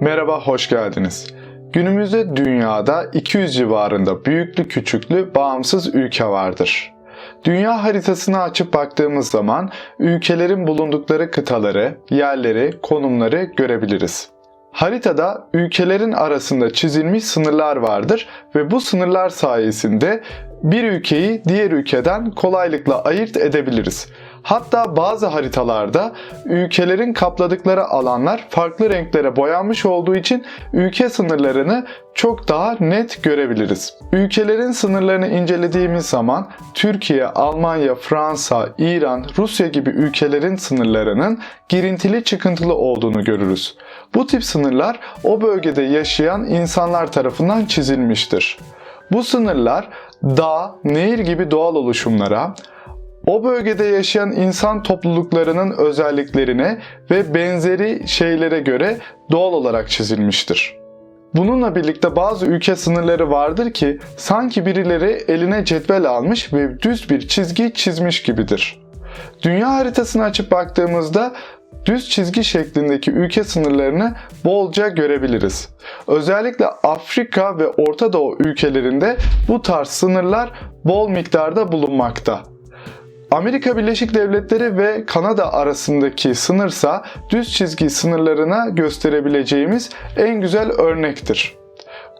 Merhaba, hoş geldiniz. Günümüzde dünyada 200 civarında büyüklü küçüklü bağımsız ülke vardır. Dünya haritasını açıp baktığımız zaman ülkelerin bulundukları kıtaları, yerleri, konumları görebiliriz. Haritada ülkelerin arasında çizilmiş sınırlar vardır ve bu sınırlar sayesinde bir ülkeyi diğer ülkeden kolaylıkla ayırt edebiliriz. Hatta bazı haritalarda ülkelerin kapladıkları alanlar farklı renklere boyanmış olduğu için ülke sınırlarını çok daha net görebiliriz. Ülkelerin sınırlarını incelediğimiz zaman Türkiye, Almanya, Fransa, İran, Rusya gibi ülkelerin sınırlarının girintili çıkıntılı olduğunu görürüz. Bu tip sınırlar o bölgede yaşayan insanlar tarafından çizilmiştir. Bu sınırlar dağ, nehir gibi doğal oluşumlara, o bölgede yaşayan insan topluluklarının özelliklerine ve benzeri şeylere göre doğal olarak çizilmiştir. Bununla birlikte bazı ülke sınırları vardır ki sanki birileri eline cetvel almış ve düz bir çizgi çizmiş gibidir. Dünya haritasını açıp baktığımızda düz çizgi şeklindeki ülke sınırlarını bolca görebiliriz. Özellikle Afrika ve Orta Doğu ülkelerinde bu tarz sınırlar bol miktarda bulunmakta. Amerika Birleşik Devletleri ve Kanada arasındaki sınırsa düz çizgi sınırlarına gösterebileceğimiz en güzel örnektir.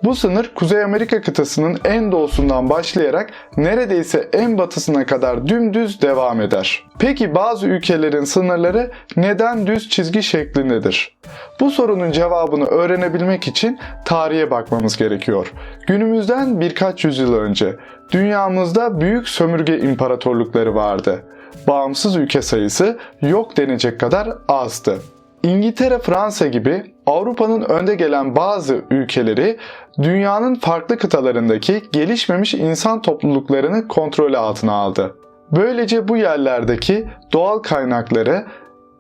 Bu sınır Kuzey Amerika kıtasının en doğusundan başlayarak neredeyse en batısına kadar dümdüz devam eder. Peki bazı ülkelerin sınırları neden düz çizgi şeklindedir? Bu sorunun cevabını öğrenebilmek için tarihe bakmamız gerekiyor. Günümüzden birkaç yüzyıl önce dünyamızda büyük sömürge imparatorlukları vardı. Bağımsız ülke sayısı yok denecek kadar azdı. İngiltere, Fransa gibi Avrupa'nın önde gelen bazı ülkeleri dünyanın farklı kıtalarındaki gelişmemiş insan topluluklarını kontrol altına aldı. Böylece bu yerlerdeki doğal kaynakları,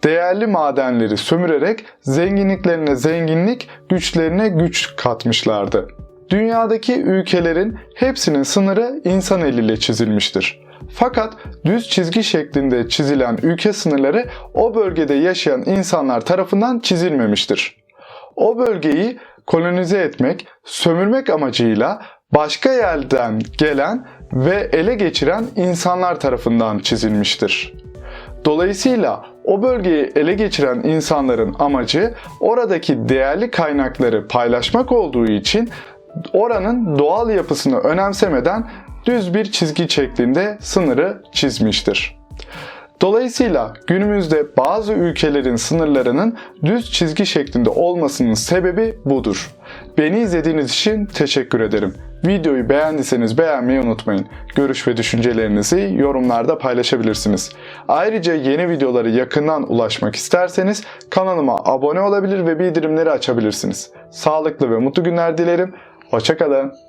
değerli madenleri sömürerek zenginliklerine zenginlik, güçlerine güç katmışlardı. Dünyadaki ülkelerin hepsinin sınırı insan eliyle çizilmiştir. Fakat düz çizgi şeklinde çizilen ülke sınırları o bölgede yaşayan insanlar tarafından çizilmemiştir. O bölgeyi kolonize etmek, sömürmek amacıyla başka yerden gelen ve ele geçiren insanlar tarafından çizilmiştir. Dolayısıyla o bölgeyi ele geçiren insanların amacı oradaki değerli kaynakları paylaşmak olduğu için oranın doğal yapısını önemsemeden düz bir çizgi şeklinde sınırı çizmiştir. Dolayısıyla günümüzde bazı ülkelerin sınırlarının düz çizgi şeklinde olmasının sebebi budur. Beni izlediğiniz için teşekkür ederim. Videoyu beğendiyseniz beğenmeyi unutmayın. Görüş ve düşüncelerinizi yorumlarda paylaşabilirsiniz. Ayrıca yeni videoları yakından ulaşmak isterseniz kanalıma abone olabilir ve bildirimleri açabilirsiniz. Sağlıklı ve mutlu günler dilerim. Hoşçakalın.